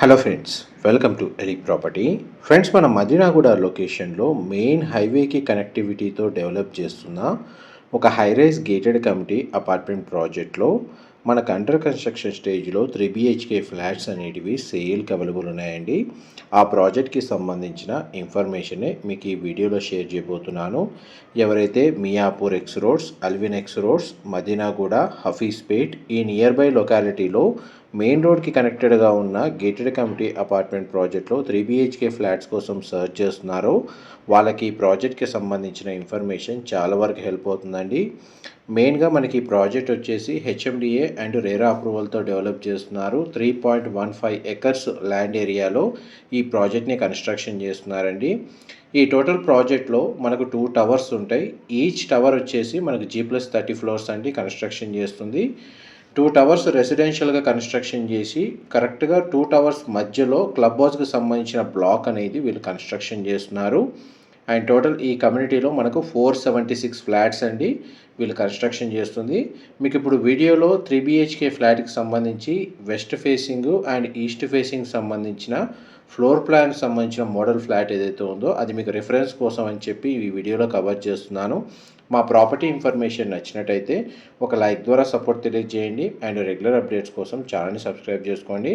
Hello friends welcome to ఎలిక్ property. Friends మన మదీనాగూడ లొకేషన్లో main హైవేకి కనెక్టివిటీతో డెవలప్ చేస్తున్న ఒక హైరైజ్ గేటెడ్ కమిటీ అపార్ట్మెంట్ ప్రాజెక్ట్లో మనకు అండర్ కన్స్ట్రక్షన్ స్టేజ్లో త్రీ బిహెచ్కే ఫ్లాట్స్ అనేటివి సేల్కి అవైలబుల్ ఉన్నాయండి. ఆ ప్రాజెక్ట్కి సంబంధించిన ఇన్ఫర్మేషనే మీకు ఈ వీడియోలో షేర్ చేయబోతున్నాను. ఎవరైతే Miyapur X roads Allwyn X roads Madinaguda Hafeezpet ఈ నియర్ బై లొకాలిటీలో మెయిన్ రోడ్కి కనెక్టెడ్గా ఉన్న గేటెడ్ కమిటీ అపార్ట్మెంట్ ప్రాజెక్ట్లో త్రీ బీహెచ్కే ఫ్లాట్స్ కోసం సర్చ్ చేస్తున్నారో. వాళ్ళకి ఈ ప్రాజెక్ట్కి సంబంధించిన ఇన్ఫర్మేషన్ చాలా వరకు హెల్ప్ అవుతుందండి. మెయిన్గా మనకి ఈ ప్రాజెక్ట్ వచ్చేసి హెచ్ఎండిఏ అండ్ రేరా అప్రూవల్తో డెవలప్ చేస్తున్నారు. Three point one five acres land ఏరియాలో ఈ ప్రాజెక్ట్ని కన్స్ట్రక్షన్ చేస్తున్నారండి. ఈ టోటల్ ప్రాజెక్ట్లో మనకు టూ టవర్స్ ఉంటాయి. ఈచ్ టవర్ వచ్చేసి మనకు జీ ప్లస్ థర్టీ ఫ్లోర్స్ అండి కన్స్ట్రక్షన్ చేస్తుంది. టూ టవర్స్ రెసిడెన్షియల్గా కన్స్ట్రక్షన్ చేసి కరెక్ట్గా టూ టవర్స్ మధ్యలో క్లబ్ హౌస్కి సంబంధించిన బ్లాక్ అనేది వీళ్ళు కన్స్ట్రక్షన్ చేస్తున్నారు. అండ్ టోటల్ ఈ కమ్యూనిటీలో మనకు ఫోర్ సెవెంటీ సిక్స్ ఫ్లాట్స్ అండి వీళ్ళు కన్స్ట్రక్షన్ చేస్తుంది. మీకు ఇప్పుడు వీడియోలో త్రీ బిహెచ్కే ఫ్లాట్కి సంబంధించి west facing and east facing సంబంధించిన ఫ్లోర్ ప్లాన్కి సంబంధించిన మోడల్ ఫ్లాట్ ఏదైతే ఉందో అది మీకు రిఫరెన్స్ కోసం అని చెప్పి ఈ వీడియోలో కవర్ చేస్తున్నాను. మా ప్రాపర్టీ ఇన్ఫర్మేషన్ నచ్చినట్టయితే ఒక లైక్ ద్వారా సపోర్ట్ తెలియజేయండి అండ్ రెగ్యులర్ అప్డేట్స్ కోసం ఛానల్ని సబ్స్క్రైబ్ చేసుకోండి.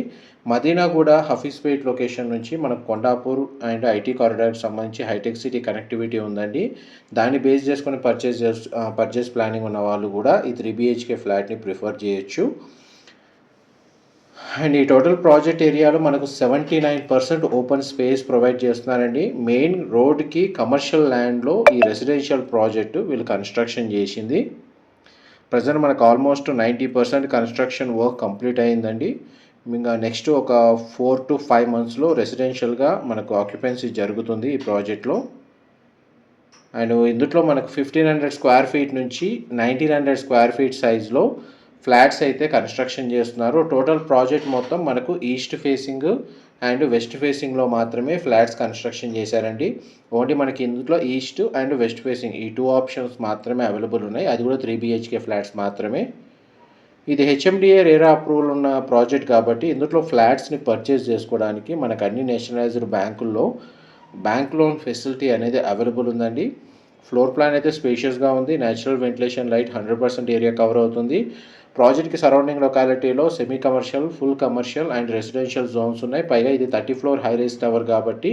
మదీనా కూడా హఫీస్పేట్ లొకేషన్ నుంచి మనకు కొండాపూర్ అండ్ ఐటీ కారిడార్కి సంబంధించి హైటెక్ సిటీ కనెక్టివిటీ ఉందండి. దాన్ని బేస్ చేసుకొని పర్చేస్ పర్చేస్ ప్లానింగ్ ఉన్న వాళ్ళు కూడా ఈ త్రీ బిహెచ్కే ఫ్లాట్ని ప్రిఫర్ చేయొచ్చు. అండ్ ఈ టోటల్ ప్రాజెక్ట్ ఏరియాలో మనకు seventy nine percent open space provide చేస్తున్నారండి. మెయిన్ రోడ్కి కమర్షియల్ ల్యాండ్లో ఈ రెసిడెన్షియల్ ప్రాజెక్టు వీళ్ళు కన్స్ట్రక్షన్ చేసింది. ప్రజెంట్ మనకు almost ninety percent construction work complete అయిందండి. ఇంకా నెక్స్ట్ ఒక ఫోర్ టు ఫైవ్ మంత్స్లో రెసిడెన్షియల్గా మనకు ఆక్యుపెన్సీ జరుగుతుంది ఈ ప్రాజెక్ట్లో. అండ్ ఇందులో మనకు ఫిఫ్టీన్ హండ్రెడ్ స్క్వేర్ ఫీట్ నుంచి నైన్టీన్ హండ్రెడ్ స్క్వేర్ ఫీట్ సైజ్లో ఫ్లాట్స్ అయితే కన్స్ట్రక్షన్ చేస్తున్నారు. టోటల్ ప్రాజెక్ట్ మొత్తం మనకు ఈస్ట్ ఫేసింగ్ అండ్ వెస్ట్ ఫేసింగ్లో మాత్రమే ఫ్లాట్స్ కన్స్ట్రక్షన్ చేశారండి. ఓన్లీ మనకి ఇందులో ఈస్ట్ అండ్ వెస్ట్ ఫేసింగ్ ఈ టూ ఆప్షన్స్ మాత్రమే అవైలబుల్ ఉన్నాయి. అది కూడా త్రీ బిహెచ్కే ఫ్లాట్స్ మాత్రమే. ఇది హెచ్ఎండిఏ రేరా అప్రూవల్ ఉన్న ప్రాజెక్ట్ కాబట్టి ఇందులో ఫ్లాట్స్ని పర్చేస్ చేసుకోవడానికి మనకు అన్ని నేషనలైజ్డ్ బ్యాంకుల్లో బ్యాంక్ లోన్ ఫెసిలిటీ అనేది అవైలబుల్ ఉందండి. ఫ్లోర్ ప్లాన్ అయితే స్పేషియస్గా ఉంది. Natural ventilation light hundred percent area cover అవుతుంది. ప్రాజెక్ట్కి surrounding లొకాలిటీలో semi commercial full commercial and residential zones ఉన్నాయి. పైగా ఇది thirty floor high rise tower కాబట్టి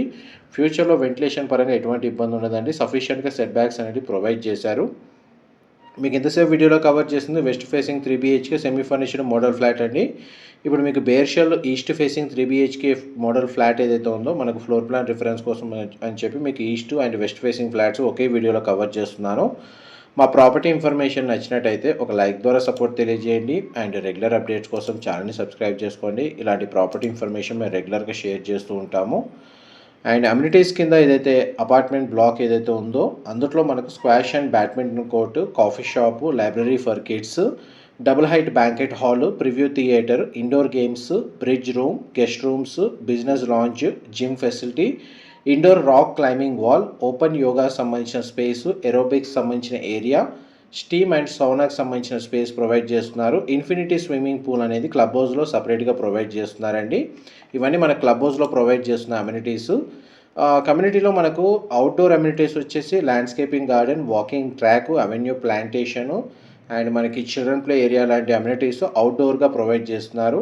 ఫ్యూచర్లో వెంటిలేషన్ పరంగా ఎటువంటి ఇబ్బంది ఉండదండి. సఫిషియెంట్గా సెట్ బ్యాక్స్ అనేది ప్రొవైడ్ చేశారు. మీకు ఎంతసేపు వీడియోలో కవర్ చేసింది west facing three BHK semi furnished model flat అండి. ఇప్పుడు మీకు బేర్షల్ east facing three BHK model flat ఏదైతే ఉందో మనకు ఫ్లోర్ ప్లాన్ రిఫరెన్స్ కోసం అని చెప్పి మీకు east and west facing flats ఒకే వీడియోలో కవర్ చేస్తున్నాను. మా ప్రాపర్టీ ఇన్ఫర్మేషన్ నచ్చినట్టయితే ఒక లైక్ ద్వారా సపోర్ట్ తెలియజేయండి. అండ్ రెగ్యులర్ అప్డేట్స్ కోసం ఛానల్ని సబ్స్క్రైబ్ చేసుకోండి. ఇలాంటి ప్రాపర్టీ ఇన్ఫర్మేషన్ మేము రెగ్యులర్గా షేర్ చేస్తూ ఉంటాము. అండ్ అమ్యూనిటీస్ కింద ఏదైతే అపార్ట్మెంట్ బ్లాక్ ఏదైతే ఉందో అందులో మనకు squash and badminton court coffee shop library for kids double height banquet hall preview theatre indoor games bridge room guest rooms business lounge gym facility indoor rock climbing wall open yoga సంబంధించిన space aerobics సంబంధించిన area steam and సౌనాకి సంబంధించిన space provide చేస్తున్నారు. Infinity swimming pool అనేది club హౌస్లో సపరేట్గా provide చేస్తున్నారండి. ఇవన్నీ మన క్లబ్ హౌస్లో ప్రొవైడ్ చేస్తున్న అమ్యూనిటీస్ కమ్యూనిటీలో మనకు అవుట్డోర్ అమ్యూనిటీస్ వచ్చేసి landscaping garden walking track avenue plantation and మనకి చిల్డ్రన్ ప్లే ఏరియా లాంటి అమ్యూనిటీస్ అవుట్డోర్గా ప్రొవైడ్ చేస్తున్నారు.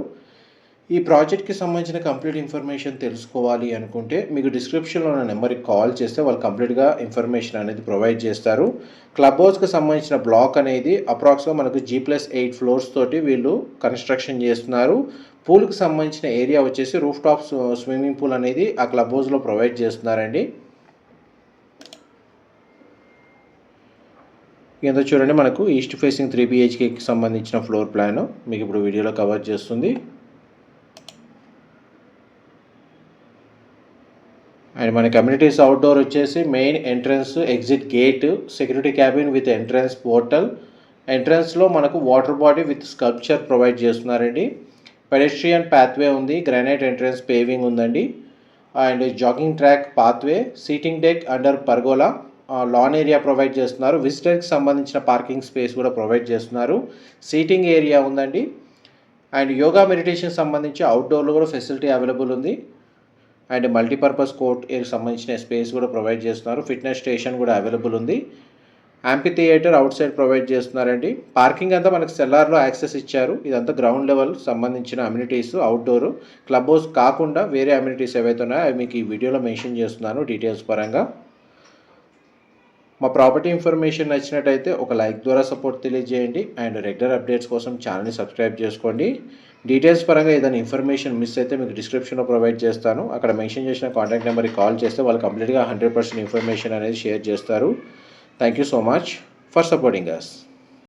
ఈ ప్రాజెక్ట్కి సంబంధించిన కంప్లీట్ ఇన్ఫర్మేషన్ తెలుసుకోవాలి అనుకుంటే మీకు డిస్క్రిప్షన్లో ఉన్న నెంబర్కి కాల్ చేస్తే వాళ్ళు కంప్లీట్గా ఇన్ఫర్మేషన్ అనేది ప్రొవైడ్ చేస్తారు. క్లబ్ హౌస్కి సంబంధించిన బ్లాక్ అనేది అప్రాక్స్గా మనకు జీ ప్లస్ ఎయిట్ ఫ్లోర్స్ తోటి వీళ్ళు కన్స్ట్రక్షన్ చేస్తున్నారు. పూల్కి సంబంధించిన ఏరియా వచ్చేసి రూఫ్ టాప్ స్విమ్మింగ్ పూల్ అనేది ఆ క్లబ్ హౌస్లో ప్రొవైడ్ చేస్తున్నారండి. కింద చూడండి మనకు ఈస్ట్ ఫేసింగ్ త్రీ బిహెచ్కేకి సంబంధించిన ఫ్లోర్ ప్లాన్ మీకు ఇప్పుడు వీడియోలో కవర్ చేస్తుంది. అండ్ మన కమ్యూనిటీస్ అవుట్డోర్ వచ్చేసి main entrance exit gate security cabin with entrance portal ఎంట్రన్స్లో మనకు water body with sculpture provide చేస్తున్నారండి. పెడెస్ట్రియన్ పాత్వే ఉంది గ్రానైట్ ఎంట్రన్స్ పేవింగ్ ఉందండి. And jogging track pathway seating deck under pergola lawn area provide చేస్తున్నారు. విజిటర్కి సంబంధించిన parking space కూడా provide చేస్తున్నారు. సీటింగ్ ఏరియా ఉందండి. అండ్ యోగా మెడిటేషన్ సంబంధించి అవుట్డోర్లో కూడా ఫెసిలిటీ అవైలబుల్ ఉంది. అండ్ మల్టీపర్పస్ కోర్ట్ సంబంధించిన స్పేస్ కూడా ప్రొవైడ్ చేస్తున్నారు. ఫిట్నెస్ స్టేషన్ కూడా అవైలబుల్ ఉంది. Amphitheatre outside provide చేస్తున్నారండి. పార్కింగ్ అంతా మనకి సెల్లార్లో యాక్సెస్ ఇచ్చారు. ఇదంతా గ్రౌండ్ లెవెల్ సంబంధించిన అమ్యూనిటీస్ అవుట్డోర్ క్లబ్ హౌస్ కాకుండా వేరే అమ్యూనిటీస్ ఏవైతే ఉన్నాయో అవి మీకు ఈ వీడియోలో మెన్షన్ చేస్తున్నాను డీటెయిల్స్ పరంగా. మా ప్రాపర్టీ ఇన్ఫర్మేషన్ నచ్చినట్టయితే ఒక లైక్ ద్వారా సపోర్ట్ తెలియజేయండి అండ్ రెగ్యులర్ అప్డేట్స్ కోసం ఛానల్ని సబ్స్క్రైబ్ చేసుకోండి. డీటెయిల్స్ పరంగా ఏదైనా ఇన్ఫర్మేషన్ మిస్ అయితే మీకు డిస్క్రిప్షన్లో ప్రొవైడ్ చేస్తాను. అక్కడ మెన్షన్ చేసిన కాంటాక్ట్ నెంబర్కి కాల్ చేస్తే వాళ్ళు కంప్లీట్గా హండ్రెడ్ పర్సెంట్ ఇన్ఫర్మేషన్ అనేది షేర్ చేస్తారు. Thank you so much for supporting us